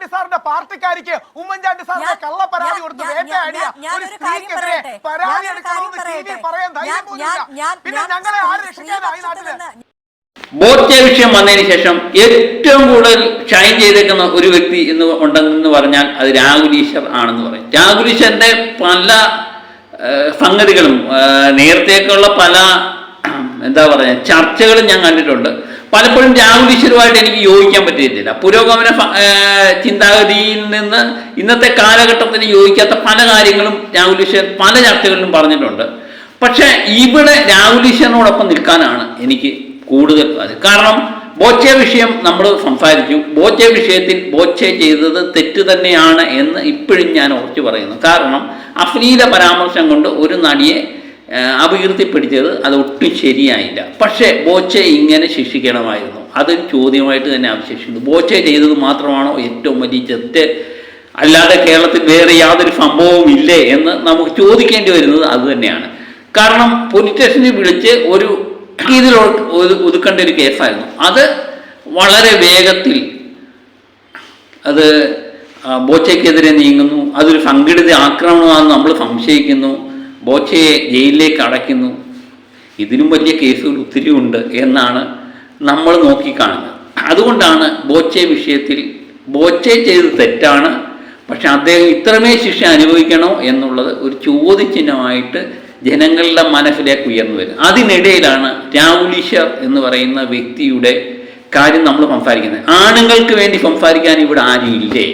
ഉമ്മൻചാണ്ടി സാറിന്റെ പാർട്ടിക്കാരിക്ക് ഉമ്മൻചാണ്ടി സാറിന്റെ കള്ള പരാതി കൊടുത്ത് വേട്ടയാടിയ ഒരു സ്ത്രീക്കെതിരെ പരാതി എടുക്കണമെന്ന് ടി പറയാൻ ധൈര്യം ഞാൻ- പിന്നെ ഞങ്ങളെ ആര് നാട്ടിൽ നിന്ന് വിഷയം വന്നതിന് ശേഷം ഏറ്റവും കൂടുതൽ ഷൈൻ ചെയ്തേക്കുന്ന ഒരു വ്യക്തി എന്ന് ഉണ്ടെന്ന് പറഞ്ഞാൽ അത് രാഹുൽ ഈശ്വർ ആണെന്ന് പറയും. രാഹുൽ ഈശ്വറിന്റെ പല സംഗതികളും നേരത്തേക്കുള്ള പല എന്താ പറയുക ചർച്ചകളും ഞാൻ കണ്ടിട്ടുണ്ട്. പലപ്പോഴും രാഹുൽ എനിക്ക് യോജിക്കാൻ പറ്റിയിട്ടില്ല. പുരോഗമന ചിന്താഗതിയിൽ നിന്ന് ഇന്നത്തെ കാലഘട്ടത്തിന് യോജിക്കാത്ത പല കാര്യങ്ങളും രാഹുൽ പല ചർച്ചകളിലും പറഞ്ഞിട്ടുണ്ട്. പക്ഷെ ഇവിടെ രാഹുൽ നിൽക്കാനാണ് എനിക്ക് കൂടുതൽ കാരണം ബോച്ചെ വിഷയം നമ്മൾ സംസാരിച്ചു. ബോച്ചെ വിഷയത്തിൽ ബോച്ചെ ചെയ്തത് തെറ്റ് തന്നെയാണ് എന്ന് ഇപ്പോഴും ഞാൻ ഉറച്ചു പറയുന്നു. കാരണം അശ്ലീല പരാമർശം കൊണ്ട് ഒരു നടിയെ ആ, അപകീർത്തിപ്പെടുത്തിയത് അത് ഒട്ടും ശരിയായില്ല. പക്ഷേ ബോച്ചെ ഇങ്ങനെ ശിക്ഷിക്കണമായിരുന്നു. അതൊരു ചോദ്യമായിട്ട് തന്നെ അവശേഷിക്കുന്നു. ബോച്ചെ ചെയ്തത് മാത്രമാണോ ഏറ്റവും വലിയ തെറ്റ്? അല്ലാതെ കേരളത്തിൽ വേറെ യാതൊരു സംഭവവും ഇല്ലേ എന്ന് നമുക്ക് ചോദിക്കേണ്ടി വരുന്നത് അത് തന്നെയാണ്. കാരണം പോലീസ് സ്റ്റേഷനിൽ വിളിച്ച് ഒരു ഇതിൽ ഒതുക്കേണ്ട ഒരു കേസായിരുന്നു. അത് വളരെ വേഗത്തിൽ അത് ബോച്ചയ്ക്കെതിരെ നീങ്ങുന്നു. അതൊരു സംഘടിത ആക്രമണമാണെന്ന് നമ്മൾ സംശയിക്കുന്നു. ബോച്ചയെ ജയിലിലേക്ക് അടയ്ക്കുന്നു. ഇതിനും വലിയ കേസുകൾ ഒത്തിരി ഉണ്ട് എന്നാണ് നമ്മൾ നോക്കിക്കാണുന്നത്. അതുകൊണ്ടാണ് ബോച്ചെ വിഷയത്തിൽ ബോച്ചെ ചെയ്ത് തെറ്റാണ്. പക്ഷെ അദ്ദേഹം ഇത്രമേ ശിക്ഷ അനുഭവിക്കണോ എന്നുള്ളത് ഒരു ചോദ്യചിഹ്നമായിട്ട് ജനങ്ങളുടെ മനസ്സിലേക്ക് ഉയർന്നു വരും. അതിനിടയിലാണ് രാഹുലീശ്വർ എന്ന് പറയുന്ന വ്യക്തിയുടെ കാര്യം നമ്മൾ സംസാരിക്കുന്നത്. ആണുങ്ങൾക്ക് വേണ്ടി സംസാരിക്കാൻ ഇവിടെ ആരും ഇല്ലേ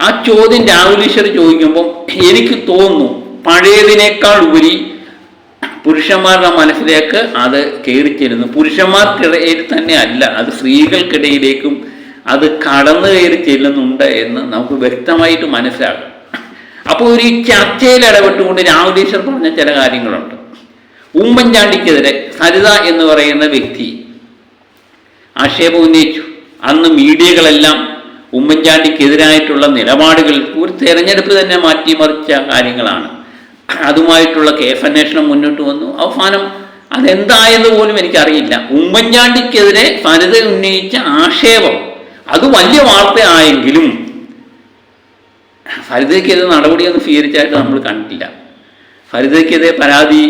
ആ ചോദ്യം രാഹുൽ ഈശ്വർ ചോദിക്കുമ്പോൾ എനിക്ക് തോന്നുന്നു പഴയതിനേക്കാൾ ഉപരി പുരുഷന്മാരുടെ മനസ്സിലേക്ക് അത് കയറി ചെല്ലുന്നു. പുരുഷന്മാർക്കിടയിൽ തന്നെ അല്ല അത് സ്ത്രീകൾക്കിടയിലേക്കും അത് കടന്നു കയറി ചെല്ലുന്നുണ്ട് എന്ന് നമുക്ക് വ്യക്തമായിട്ട് മനസ്സിലാകും. അപ്പോൾ ഒരു ചർച്ചയിൽ ഇടപെട്ടുകൊണ്ട് രാഹുൽ ഈശ്വർ പറഞ്ഞ ചില കാര്യങ്ങളുണ്ട്. ഉമ്മൻചാണ്ടിക്കെതിരെ സരിത എന്ന് പറയുന്ന വ്യക്തി ആക്ഷേപം ഉന്നയിച്ചു. അന്ന് മീഡിയകളെല്ലാം ഉമ്മൻചാണ്ടിക്കെതിരായിട്ടുള്ള നിലപാടുകൾ ഒരു തെരഞ്ഞെടുപ്പ് തന്നെ മാറ്റിമറിച്ച കാര്യങ്ങളാണ്. അതുമായിട്ടുള്ള കേസ് അന്വേഷണം മുന്നോട്ട് വന്നു. അവസാനം അതെന്തായെന്ന് പോലും എനിക്കറിയില്ല. ഉമ്മൻചാണ്ടിക്കെതിരെ സനിത ഉന്നയിച്ച ആക്ഷേപം അത് വലിയ വാർത്തയായെങ്കിലും ഫരിതയ്ക്കെതിരെ നടപടിയൊന്നും സ്വീകരിച്ചായിട്ട് നമ്മൾ കണ്ടിട്ടില്ല. ഫരിതയ്ക്കെതിരെ പരാതി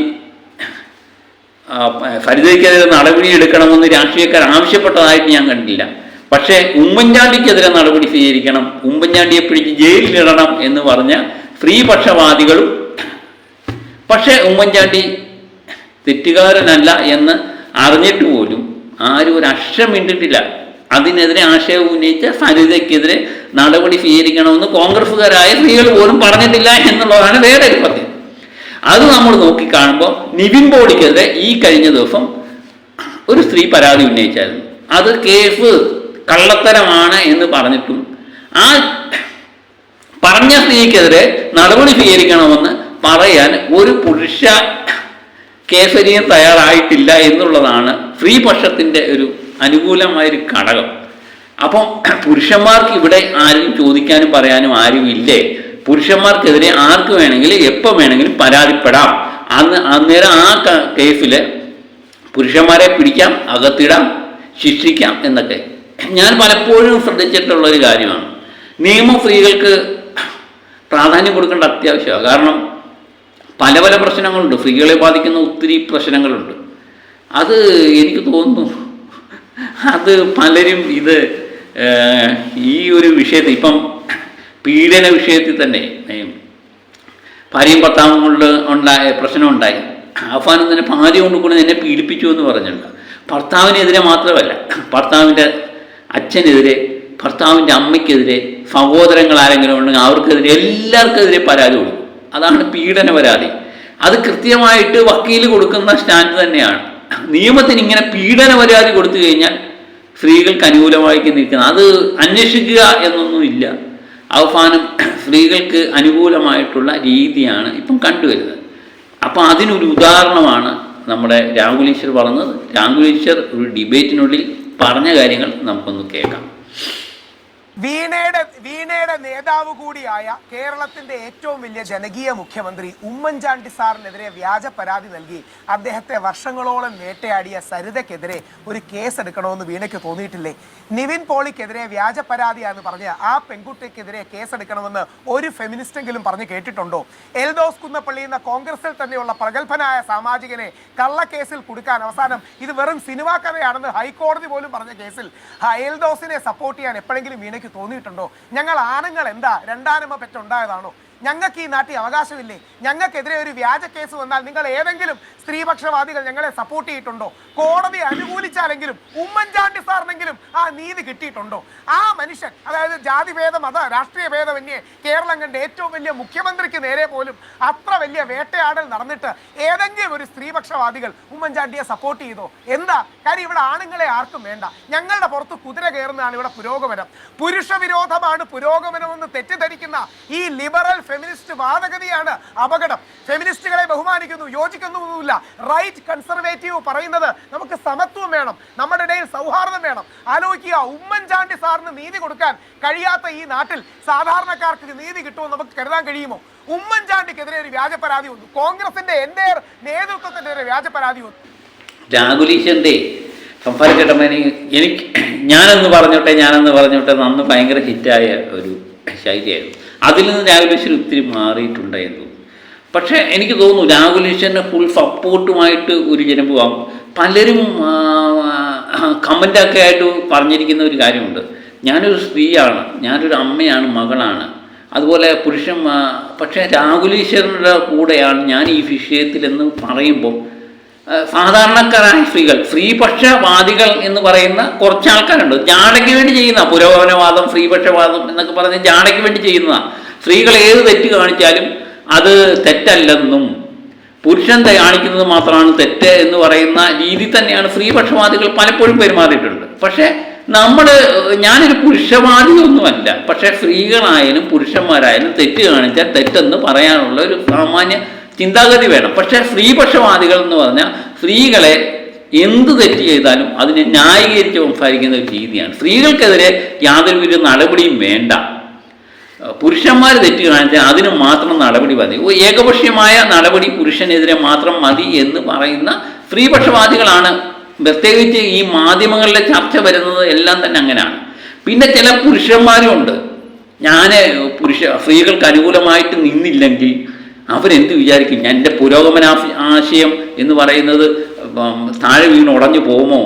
ഫരിതയ്ക്കെതിരെ നടപടി എടുക്കണമെന്ന് രാഷ്ട്രീയക്കാർ ആവശ്യപ്പെട്ടതായിട്ട് ഞാൻ കണ്ടില്ല പക്ഷേ ഉമ്മൻചാണ്ടിക്കെതിരെ നടപടി സ്വീകരിക്കണം. ഉമ്മൻചാണ്ടിയെ പിടിച്ച് ജയിലിലിടണം എന്ന് പറഞ്ഞ സ്ത്രീപക്ഷവാദികളും പക്ഷേ ഉമ്മൻചാണ്ടി തെറ്റുകാരനല്ല എന്ന് അറിഞ്ഞിട്ട് പോലും ആരും ഒരു അക്ഷരം മിണ്ടിട്ടില്ല അതിനെതിരെ ആശയം ഉന്നയിച്ച സരിതയ്ക്കെതിരെ നടപടി സ്വീകരിക്കണമെന്ന് കോൺഗ്രസ്സുകാരായ സ്ത്രീകൾ പോലും പറഞ്ഞിട്ടില്ല എന്നുള്ളതാണ് വേറെ ഒരു പദ്യം അത് നമ്മൾ നോക്കിക്കാണുമ്പോൾ നിവിൻ ബോഡിക്കെതിരെ ഈ കഴിഞ്ഞ ദിവസം ഒരു സ്ത്രീ പരാതി ഉന്നയിച്ചായിരുന്നു. അത് കേസ് കള്ളത്തരമാണ് എന്ന് പറഞ്ഞിട്ടും ആ പറഞ്ഞ സ്ത്രീക്കെതിരെ നടപടി സ്വീകരിക്കണമെന്ന് പറയാൻ ഒരു പുരുഷ കേസരിയും തയ്യാറായിട്ടില്ല എന്നുള്ളതാണ് സ്ത്രീപക്ഷത്തിന്റെ ഒരു അനുകൂലമായൊരു ഘടകം. അപ്പം പുരുഷന്മാർക്ക് ഇവിടെ ആരും ചോദിക്കാനും പറയാനും ആരും ഇല്ലേ പുരുഷന്മാർക്കെതിരെ ആർക്ക് വേണമെങ്കിലും എപ്പോൾ വേണമെങ്കിലും പരാതിപ്പെടാം. അന്ന് അന്നേരം ആ കേസിൽ പുരുഷന്മാരെ പിടിക്കാം അകത്തിടാം ശിക്ഷിക്കാം എന്നൊക്കെ. ഞാൻ പലപ്പോഴും ശ്രദ്ധിച്ചിട്ടുള്ള ഒരു കാര്യമാണ്. നിയമം സ്ത്രീകൾക്ക് പ്രാധാന്യം കൊടുക്കേണ്ട അത്യാവശ്യമാണ്. കാരണം പല പല പ്രശ്നങ്ങളുണ്ട്. സ്ത്രീകളെ ബാധിക്കുന്ന ഒത്തിരി പ്രശ്നങ്ങളുണ്ട്. അത് എനിക്ക് തോന്നുന്നു അത് പലരും ഇത് ഈ ഒരു വിഷയത്തിൽ ഇപ്പം പീഡന വിഷയത്തിൽ തന്നെ ഭാര്യയും ഭർത്താവും കൊണ്ട് ഉണ്ടായ പ്രശ്നമുണ്ടായി. അവസാനം തന്നെ ഭാര്യ കൊണ്ട് എന്നെ പീഡിപ്പിച്ചു എന്ന് പറഞ്ഞിട്ടുണ്ട്. ഭർത്താവിനെതിരെ മാത്രമല്ല ഭർത്താവിന്റെ അച്ഛനെതിരെ ഭർത്താവിന്റെ അമ്മയ്ക്കെതിരെ സഹോദരങ്ങൾ ആരെങ്കിലും ഉണ്ടെങ്കിൽ അവർക്കെതിരെ എല്ലാവർക്കെതിരെ പരാതി കൊടുക്കും. അതാണ് പീഡന പരാതി. അത് കൃത്യമായിട്ട് വക്കീൽ കൊടുക്കുന്ന സ്റ്റാൻഡ് തന്നെയാണ്. നിയമത്തിന് ഇങ്ങനെ പീഡന പരാതി കൊടുത്തു കഴിഞ്ഞാൽ സ്ത്രീകൾക്ക് അനുകൂലമായി നിൽക്കുന്നത് അത് അന്വേഷിക്കുക എന്നൊന്നും ഇല്ല. അവസാനം സ്ത്രീകൾക്ക് അനുകൂലമായിട്ടുള്ള രീതിയാണ് ഇപ്പം കണ്ടുവരുന്നത്. അപ്പം അതിനൊരു ഉദാഹരണമാണ് നമ്മുടെ രാഹുൽ ഈശ്വർ പറഞ്ഞത്. രാഹുൽ ഈശ്വർ ഒരു ഡിബേറ്റിനുള്ളിൽ പറഞ്ഞ കാര്യങ്ങൾ നമുക്കൊന്ന് കേൾക്കാം. വീണയുടെ വീണയുടെ നേതാവ് കൂടിയായ കേരളത്തിന്റെ ഏറ്റവും വലിയ ജനകീയ മുഖ്യമന്ത്രി ഉമ്മൻചാണ്ടി സാറിനെതിരെ വ്യാജ പരാതി നൽകി. അദ്ദേഹത്തെ വർഷങ്ങളോളം വേട്ടയാടിയ സരിതയ്ക്കെതിരെ ഒരു കേസ് എടുക്കണമെന്ന് വീണയ്ക്ക് തോന്നിയിട്ടില്ലേ? നിവിൻ പോളിക്കെതിരെ വ്യാജ പരാതിയാണെന്ന് പറഞ്ഞ് ആ പെൺകുട്ടിക്കെതിരെ കേസ് എടുക്കണമെന്ന് ഒരു ഫെമിനിസ്റ്റെങ്കിലും പറഞ്ഞ് കേട്ടിട്ടുണ്ടോ? എൽദോസ് കുന്നപ്പള്ളി എന്ന കോൺഗ്രസിൽ തന്നെയുള്ള പ്രഗത്ഭനായ സാമാജികനെ കള്ളക്കേസിൽ കൊടുക്കാൻ അവസാനം ഇത് വെറും സിനിമാ കഥയാണെന്ന് ഹൈക്കോടതി പോലും പറഞ്ഞ കേസിൽ. എൽദോസിനെ സപ്പോർട്ട് ചെയ്യാൻ എപ്പോഴെങ്കിലും വീണയ്ക്ക് തോന്നിയിട്ടുണ്ടോ? ഞങ്ങൾ ആണുങ്ങൾ എന്താ? രണ്ടാനമ്മ പെറ്റുണ്ടായതാണോ? ഞങ്ങൾക്ക് ഈ നാട്ടിൽ അവകാശമില്ലേ? ഞങ്ങൾക്കെതിരെ ഒരു വ്യാജ കേസ് വന്നാൽ നിങ്ങൾ ഏതെങ്കിലും സ്ത്രീപക്ഷവാദികൾ ഞങ്ങളെ സപ്പോർട്ട് ചെയ്തിട്ടുണ്ടോ? കോടതി അനുകൂലിച്ചാലെങ്കിലും ഉമ്മൻചാണ്ടി സാറിനെങ്കിലും ആ നീതി കിട്ടിയിട്ടുണ്ടോ? ആ മനുഷ്യൻ അതായത് ജാതിഭേദ മത രാഷ്ട്രീയ ഭേദമന്യേ കേരളം കണ്ട ഏറ്റവും വലിയ മുഖ്യമന്ത്രിക്ക് നേരെ പോലും അത്ര വലിയ വേട്ടയാടൽ നടന്നിട്ട് ഏതെങ്കിലും ഒരു സ്ത്രീപക്ഷവാദികൾ ഉമ്മൻചാണ്ടിയെ സപ്പോർട്ട് ചെയ്തോ? എന്താ? കാര്യം ഇവിടെ ആണുങ്ങളെ ആർക്കും വേണ്ട. ഞങ്ങളുടെ പുറത്ത് കുതിര കയറുന്നതാണ് ഇവിടെ പുരോഗമനം. പുരുഷവിരോധമാണ് പുരോഗമനമെന്ന് തെറ്റിദ്ധരിക്കുന്ന ഈ ലിബറൽ ഫെമിനിസ്റ്റ് വാദഗതിയാണ് അപകടം. ഫെമിനിസ്റ്റുകളെ ബഹുമാനിക്കുന്നു യോജിക്കുന്നൊന്നുമില്ല റൈറ്റ് കൺസർവേറ്റീവ് പറയുന്നത് നമുക്ക് സമത്വം വേണം നമ്മുടെ ഇടയിൽ സൗഹാർദ്ദം വേണം. ആലോചിക്കുക ഉമ്മൻചാണ്ടി സാറിന് നീതി കൊടുക്കാൻ കഴിയാത്ത ഈ നാട്ടിൽ സാധാരണക്കാർക്ക് നീതി കിട്ടുമെന്ന് നമുക്ക് കരുതാൻ കഴിയുമോ? ഉമ്മൻചാണ്ടിക്കെതിരെ ഒരു വ്യാജ പരാതി വന്നു. കോൺഗ്രസിന്റെ എന്റെ നേതൃത്വത്തിന്റെ ഒരു വ്യാജ പരാതി വന്നു. രാഹുൽ ഈശ്വന്റെ സംസാരിക്കട്ടെ എനിക്ക് ഞാനെന്ന് പറഞ്ഞോട്ടെ ഞാനെന്ന് പറഞ്ഞോട്ടെ അന്ന് ഭയങ്കര ഹിറ്റായ ഒരു ശൈലിയായിരുന്നു. അതിൽ നിന്ന് രാഹുലീശ്വരൻ ഒത്തിരി മാറിയിട്ടുണ്ട് എന്ന് പക്ഷേ എനിക്ക് തോന്നുന്നു രാഹുലീശ്വരന്റെ ഫുൾ സപ്പോർട്ടുമായിട്ട് ഒരു ജനം പോവാം പലരും കമന്റൊക്കെ ആയിട്ട് പറഞ്ഞിരിക്കുന്ന ഒരു കാര്യമുണ്ട്. ഞാനൊരു സ്ത്രീയാണ് ഞാനൊരു അമ്മയാണ് മകളാണ്. അതുപോലെ പുരുഷൻ പക്ഷേ രാഹുലീശ്വരന്റെ കൂടെയാണ് ഞാൻ ഈ വിഷയത്തിലെന്ന് പറയുമ്പോൾ സാധാരണക്കാരായ സ്ത്രീകൾ സ്ത്രീപക്ഷവാദികൾ എന്ന് പറയുന്ന കുറച്ച് ആൾക്കാരുണ്ട് ജാടയ്ക്ക് വേണ്ടി ചെയ്യുന്ന പുരോഗമനവാദം സ്ത്രീപക്ഷവാദം എന്നൊക്കെ പറഞ്ഞ് ജാടയ്ക്ക് വേണ്ടി ചെയ്യുന്ന സ്ത്രീകൾ ഏത് തെറ്റ് കാണിച്ചാലും അത് തെറ്റല്ലെന്നും പുരുഷൻ കാണിക്കുന്നത് മാത്രമാണ് തെറ്റ് എന്ന് പറയുന്ന രീതി തന്നെയാണ് സ്ത്രീപക്ഷവാദികൾ പലപ്പോഴും പെരുമാറിയിട്ടുണ്ട്. പക്ഷേ നമ്മൾ ഞാനൊരു പുരുഷവാദിയൊന്നുമല്ല. പക്ഷേ സ്ത്രീകളായാലും പുരുഷന്മാരായാലും തെറ്റ് കാണിച്ചാൽ തെറ്റെന്ന് പറയാനുള്ള ഒരു സാമാന്യ ചിന്താഗതി വേണം. പക്ഷേ സ്ത്രീപക്ഷവാദികൾ എന്ന് പറഞ്ഞാൽ സ്ത്രീകളെ എന്ത് തെറ്റ് ചെയ്താലും അതിനെ ന്യായീകരിച്ച് സംസാരിക്കുന്ന ഒരു രീതിയാണ്. സ്ത്രീകൾക്കെതിരെ യാതൊരു വിധ നടപടിയും വേണ്ട. പുരുഷന്മാർ തെറ്റ് കാണിച്ചാൽ അതിന് മാത്രം നടപടി മതി. ഏകപക്ഷീയമായ നടപടി പുരുഷനെതിരെ മാത്രം മതി എന്ന് പറയുന്ന സ്ത്രീപക്ഷവാദികളാണ്. പ്രത്യേകിച്ച് ഈ മാധ്യമങ്ങളിലെ ചർച്ച വരുന്നത് എല്ലാം തന്നെ അങ്ങനെയാണ്. പിന്നെ ചില പുരുഷന്മാരും ഉണ്ട് ഞാൻ പുരുഷ സ്ത്രീകൾക്ക് അനുകൂലമായിട്ട് നിന്നില്ലെങ്കിൽ അവരെന്ത് വിചാരിക്കും? എന്റെ പുരോഗമന ആശയം എന്ന് പറയുന്നത് താഴെ വീണ് ഉടഞ്ഞു പോകുമോ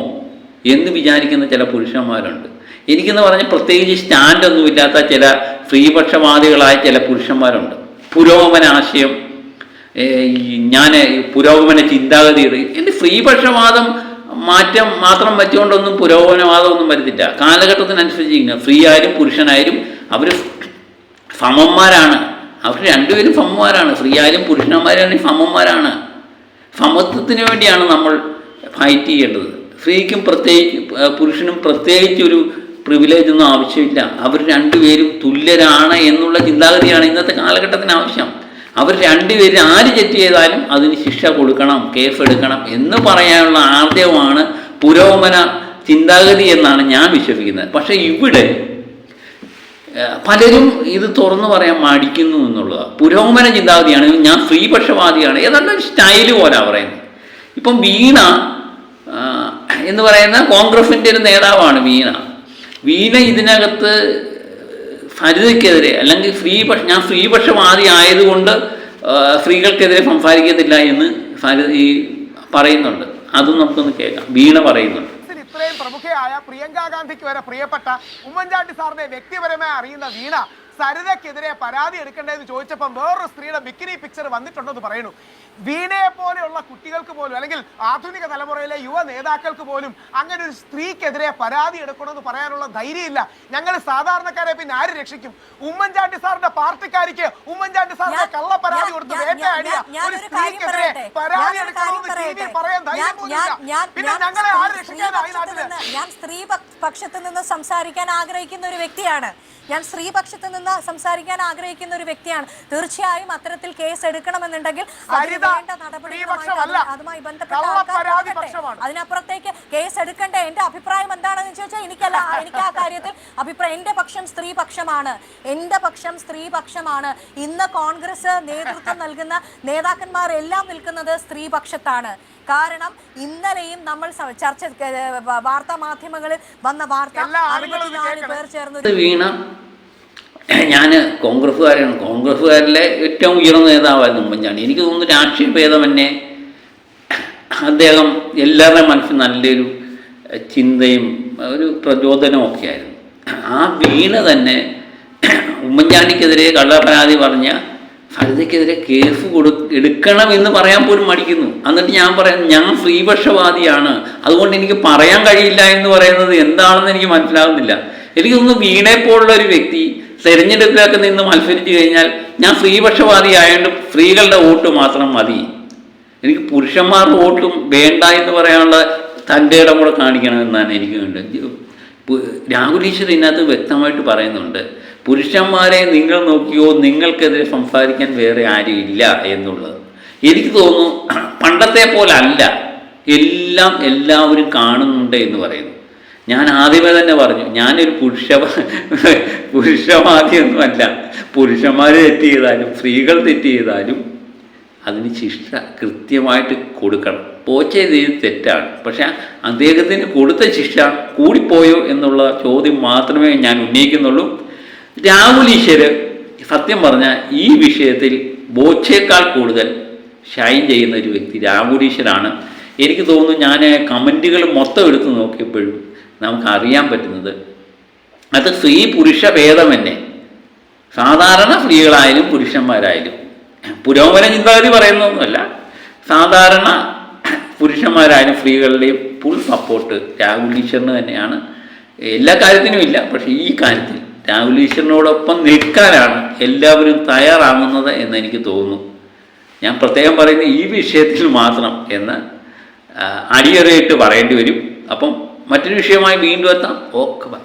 എന്ന് വിചാരിക്കുന്ന ചില പുരുഷന്മാരുണ്ട്. എനിക്കെന്ന് പറഞ്ഞാൽ പ്രത്യേകിച്ച് സ്റ്റാൻഡൊന്നുമില്ലാത്ത ചില സ്ത്രീപക്ഷവാദികളായ ചില പുരുഷന്മാരുണ്ട്. പുരോഗമന ആശയം ഞാൻ പുരോഗമന ചിന്താഗതി എന്റെ സ്ത്രീപക്ഷവാദം മാറ്റം മാത്രം വെച്ചുകൊണ്ടൊന്നും പുരോഗമനവാദമൊന്നും വരുന്നില്ല കാലഘട്ടത്തിനനുസരിച്ച് സ്ത്രീ ആയാലും പുരുഷനായാലും അവർ സമന്മാരാണ്. അവർ രണ്ടുപേരും ഫമ്മമാരാണ് സ്ത്രീ ആയാലും പുരുഷന്മാരായാലും സമന്മാരാണ് സമത്വത്തിന് വേണ്ടിയാണ് നമ്മൾ ഫൈറ്റ് ചെയ്യേണ്ടത്. സ്ത്രീക്കും പ്രത്യേകിച്ച് പുരുഷനും പ്രത്യേകിച്ച് ഒരു പ്രിവിലേജ് ഒന്നും ആവശ്യമില്ല. അവർ രണ്ടുപേരും തുല്യരാണ് എന്നുള്ള ചിന്താഗതിയാണ് ഇന്നത്തെ കാലഘട്ടത്തിന് ആവശ്യം. അവർ രണ്ടുപേരും ആര് തെറ്റ് ചെയ്താലും അതിന് ശിക്ഷ കൊടുക്കണം കേസ് എടുക്കണം എന്ന് പറയാനുള്ള ആർജവമാണ് പുരോഗമന ചിന്താഗതി എന്നാണ് ഞാൻ വിശ്വസിക്കുന്നത്. പക്ഷേ ഇവിടെ പലരും ഇത് തുറന്നു പറയാൻ മടിക്കുന്നു എന്നുള്ളതാണ് പുരോഗമന ചിന്താഗതിയാണ് ഞാൻ സ്ത്രീപക്ഷവാദിയാണ് ഏതാണ്ട് സ്റ്റൈൽ പോലെ പറയുന്നത്. ഇപ്പം വീണ എന്ന് പറയുന്ന കോൺഗ്രസിന്റെ ഒരു നേതാവാണ് വീണ. വീണ ഇതിനകത്ത് ഫരിതയ്ക്കെതിരെ അല്ലെങ്കിൽ സ്ത്രീപക്ഷ ഞാൻ സ്ത്രീപക്ഷവാദി ആയതുകൊണ്ട് സ്ത്രീകൾക്കെതിരെ സംസാരിക്കത്തില്ല എന്ന് ഈ പറയുന്നുണ്ട്. അതും നമുക്കൊന്ന് കേൾക്കാം. വീണ പറയുന്നുണ്ട്. ഇത്രയും പ്രമുഖയായ പ്രിയങ്ക ഗാന്ധിക്ക് വരെ പ്രിയപ്പെട്ട ഉമ്മൻചാണ്ടി സാറിനെ വ്യക്തിപരമായി അറിയുന്ന വീണ സരിതയ്ക്കെതിരെ പരാതി എടുക്കേണ്ടതെന്ന് ചോദിച്ചപ്പോൾ വേറൊരു സ്ത്രീയുടെ ബിക്കിനി പിക്ചർ വന്നിട്ടുണ്ടെന്ന് പറയുന്നു. വീണയെ പോലെയുള്ള കുട്ടികൾക്ക് പോലും അല്ലെങ്കിൽ ആധുനിക തലമുറയിലെ യുവ നേതാക്കൾക്ക് പോലും അങ്ങനെ ഒരു സ്ത്രീക്കെതിരെ പരാതി എടുക്കണമെന്ന് പറയാനുള്ള ധൈര്യമില്ല. ഞങ്ങൾ സാധാരണക്കാരെ പിന്നെ ആര് രക്ഷിക്കും? ഉമ്മൻചാണ്ടി സാറിന്റെ പാർട്ടിക്കാരിക്ക് ഉമ്മൻചാണ്ടി സാറിന്റെ കള്ള പരാതി കൊടുത്ത് വേട്ടയാടിയ ഒരു സ്ത്രീക്കെതിരെ പരാതി എടുക്കണമെന്ന് ടി പറയാൻ ധൈര്യം പോലുമില്ല പിന്നെ ഞങ്ങളെ ആര് രക്ഷിക്കാനാണ് ഈ സ്ത്രീപക്ഷത്ത് നാട്ടിൽ? ഞാൻ സ്ത്രീ പക്ഷത്ത് നിന്ന് സംസാരിക്കാൻ ആഗ്രഹിക്കുന്ന ഒരു വ്യക്തിയാണ്. ഞാൻ സ്ത്രീ പക്ഷത്ത് നിന്ന് സംസാരിക്കാൻ ആഗ്രഹിക്കുന്ന ഒരു വ്യക്തിയാണ്. തീർച്ചയായും അത്തരത്തിൽ കേസ് എടുക്കണമെന്നുണ്ടെങ്കിൽ കള്ളപ്പരാതി പക്ഷമാണ്. അതിനപ്പുറത്തേക്ക് കേസ് എടുക്കേണ്ട? എന്റെ അഭിപ്രായം എന്താണെന്ന് ചോദിച്ചാൽ എനിക്കല്ല. എനിക്ക് ആ കാര്യത്തിൽ അഭിപ്രായം എന്റെ പക്ഷം സ്ത്രീ പക്ഷമാണ്. എന്റെ പക്ഷം സ്ത്രീ പക്ഷമാണ്. ഇന്ന് കോൺഗ്രസ് നേതൃത്വം നൽകുന്ന നേതാക്കന്മാർ എല്ലാം നിൽക്കുന്നത് സ്ത്രീ പക്ഷത്താണ്. കാരണം ഇന്നലെയും നമ്മൾ ചർച്ച വാർത്താ മാധ്യമങ്ങളിൽ വന്ന വാർത്ത അറുപത്തിനാല് പേർ ചേർന്ന് വീണ ഞാൻ കോൺഗ്രസ്സുകാരാണ്. കോൺഗ്രസ്സുകാരിലെ ഏറ്റവും ഉയർന്ന നേതാവായിരുന്നു ഉമ്മൻചാണ്ടി. എനിക്ക് തോന്നുന്നു രാഷ്ട്രീയ ഭേദം തന്നെ അദ്ദേഹം എല്ലാവരുടെ മനസ്സിൽ നല്ലൊരു ചിന്തയും ഒരു പ്രചോദനവും ഒക്കെ ആയിരുന്നു. ആ വീണ തന്നെ ഉമ്മൻചാണ്ടിക്കെതിരെ കള്ളപ്പരാതി പറഞ്ഞ ഫലിതയ്ക്കെതിരെ കേസ് കൊടു എടുക്കണം എന്ന് പറയാൻ പോലും മടിക്കുന്നു. എന്നിട്ട് ഞാൻ പറയാം ഞാൻ സ്ത്രീപക്ഷവാദിയാണ് അതുകൊണ്ട് എനിക്ക് പറയാൻ കഴിയില്ല എന്ന് പറയുന്നത് എന്താണെന്ന് എനിക്ക് മനസ്സിലാകുന്നില്ല എനിക്കൊന്ന് തോന്നുന്നു വീണയെ പോലുള്ള ഒരു വ്യക്തി തെരഞ്ഞെടുപ്പിലൊക്കെ നിന്ന് മത്സരിച്ചു കഴിഞ്ഞാൽ ഞാൻ സ്ത്രീപക്ഷവാദി ആയതുകൊണ്ട് സ്ത്രീകളുടെ വോട്ട് മാത്രം മതി. എനിക്ക് പുരുഷന്മാരുടെ വോട്ടും വേണ്ട എന്ന് പറയാനുള്ള തന്റെ ഇടം കൂടെ കാണിക്കണമെന്നാണ് എനിക്ക് വേണ്ടത്. രാഹുൽ ഈശ്വർ ഇതിനകത്ത് വ്യക്തമായിട്ട് പറയുന്നുണ്ട്. പുരുഷന്മാരെ നിങ്ങൾ നോക്കിയോ നിങ്ങൾക്കെതിരെ സംസാരിക്കാൻ വേറെ ആരും ഇല്ല എന്നുള്ളത്. എനിക്ക് തോന്നുന്നു പണ്ടത്തെ പോലല്ല എല്ലാം എല്ലാവരും കാണുന്നുണ്ട് എന്ന് പറയുന്നു. ഞാൻ ആദ്യമേ തന്നെ പറഞ്ഞു ഞാനൊരു പുരുഷ പുരുഷവാദിയൊന്നുമല്ല. പുരുഷന്മാർ തെറ്റ് ചെയ്താലും സ്ത്രീകൾ തെറ്റ് ചെയ്താലും അതിന് ശിക്ഷ കൃത്യമായിട്ട് കൊടുക്കണം. പോച്ച ചെയ്ത് തെറ്റാണ്. പക്ഷെ അദ്ദേഹത്തിന് കൊടുത്ത ശിക്ഷ കൂടിപ്പോയോ എന്നുള്ള ചോദ്യം മാത്രമേ ഞാൻ ഉന്നയിക്കുന്നുള്ളൂ. രാഹുൽ ഈശ്വര് സത്യം പറഞ്ഞാൽ ഈ വിഷയത്തിൽ ബോച്ചയേക്കാൾ കൂടുതൽ ഷൈൻ ചെയ്യുന്ന ഒരു വ്യക്തി രാഹുൽ ഈശ്വരാണ്. എനിക്ക് തോന്നുന്നു ഞാൻ കമന്റുകൾ മൊത്തം എടുത്തു നോക്കിയപ്പോഴും നമുക്ക് അറിയാൻ പറ്റുന്നത്. അത് സ്ത്രീ പുരുഷ ഭേദം തന്നെ. സാധാരണ സ്ത്രീകളായാലും പുരുഷന്മാരായാലും. പുരോഗമന ചിന്താഗതി പറയുന്നതൊന്നുമല്ല. സാധാരണ പുരുഷന്മാരായാലും സ്ത്രീകളുടെയും ഫുൾ സപ്പോർട്ട് രാഹുൽ ഈശ്വറിന് തന്നെയാണ്. എല്ലാ കാര്യത്തിനും ഇല്ല. പക്ഷേ ഈ കാര്യത്തിൽ രാഹുൽ ഈശ്വറിനോടൊപ്പം നിൽക്കാനാണ് എല്ലാവരും തയ്യാറാകുന്നത് എന്ന് എനിക്ക് തോന്നുന്നു. ഞാൻ പ്രത്യേകം പറയുന്നത് ഈ വിഷയത്തിൽ മാത്രം എന്ന് അടിയറയിട്ട് പറയേണ്ടി വരും. അപ്പം മറ്റൊരു വിഷയമായി വീണ്ടും എത്താം. Okay bye.